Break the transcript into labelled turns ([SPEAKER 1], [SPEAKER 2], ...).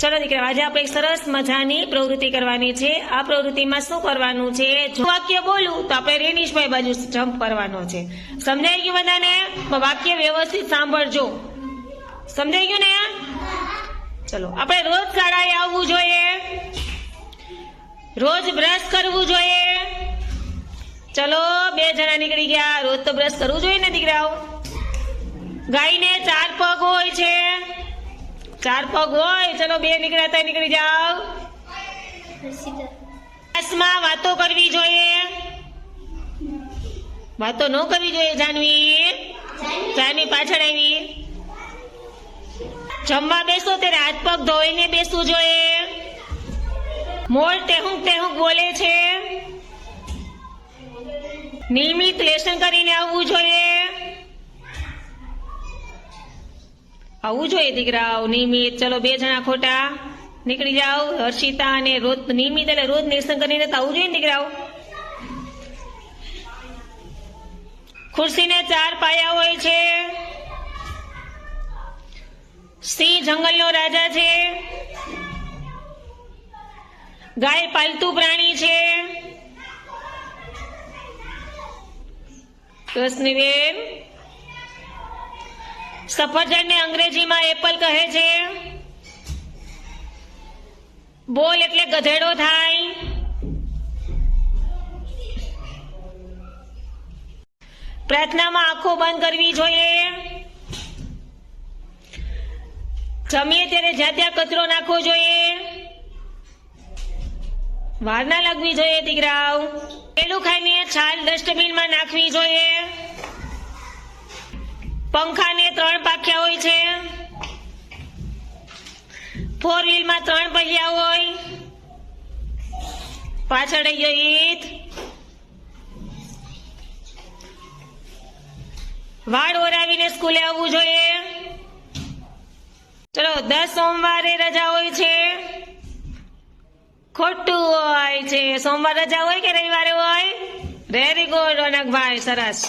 [SPEAKER 1] ચલો દીકરા, આજે આપણે સરસ મજાની પ્રવૃત્તિ કરવાની છે. આ પ્રવૃત્તિમાં શું કરવાનું છે? જો વાક્ય બોલું, તો આપણે રેનીશભાઈ બાજુ જમ્પ કરવાનો છે. સમજાઈ ગયું બધાને? વાક્ય વ્યવસ્થિત સાંભળજો. સમજાઈ ગયું ને? ચલો, આપણે રોજ શાળાએ આવવું જોઈએ. રોજ બ્રશ કરવું જોઈએ. ચલો, બે જણા નીકળી ગયા. રોજ તો બ્રશ કરવું જોઈએ ને દીકરાઓ? ગાયને ચાર પગ હોય છે. ચાર પગ હોય, ચલો બે નીકળ્યા ત્યાં નીકળી જાઓ. ક્લાસમાં વાતો કરવી જોઈએ. વાતો ન કરવી જોઈએ જાનવી જાનવી પાછળ આવી. જમવા બેસો ત્યારે હાથ પગ ધોઈને બેસવું જોઈએ. મોર ટેહુંક ટેહુંક બોલે છે. નિયમિત લેસન કરીને આવવું જોઈએ આવવું જોઈએ દીકરાઓ, નિયમિત. ચલો બે જણા ખોટા. નીકળી જાઓ, હર્ષિતા અને રોજ, નિયમિત એટલે રોજ નિરસન કરીને તો આવવું જોઈએ દીકરાઓ. ખુરશીને ચાર પાયા હોય છે. સિંહ જંગલનો રાજા છે. ગાય પાલતુ પ્રાણી છે. રોશનીબેન સફરજનને અંગ્રેજીમાં એપલ કહે છે. બોલ એટલે ગધેડો થાય. પ્રાર્થનામાં આંખો બંધ કરવી જોઈએ. જમીએ ત્યારે જ્યાં ત્યાં કચરો નાખવો જોઈએ. વાર ના લાગવી જોઈએ, દીકરાઓ. પેલું ખાઈને છાલ ડસ્ટબિનમાં નાખવી જોઈએ. પંખાને ત્રણ પાખ્યા હોય છે. ફોર વ્હીલમાં ત્રણ પહિયા હોય. પાછળ ગયો ઈત વાળ ઓરાવીને સ્કૂલે આવવું જોઈએ. ચલો, દસ સોમવારે રજા હોય છે. ખોટું હોય છે. સોમવાર રજા હોય કે રવિવારે હોય? વેરી ગુડ રોનકભાઈ સરસ.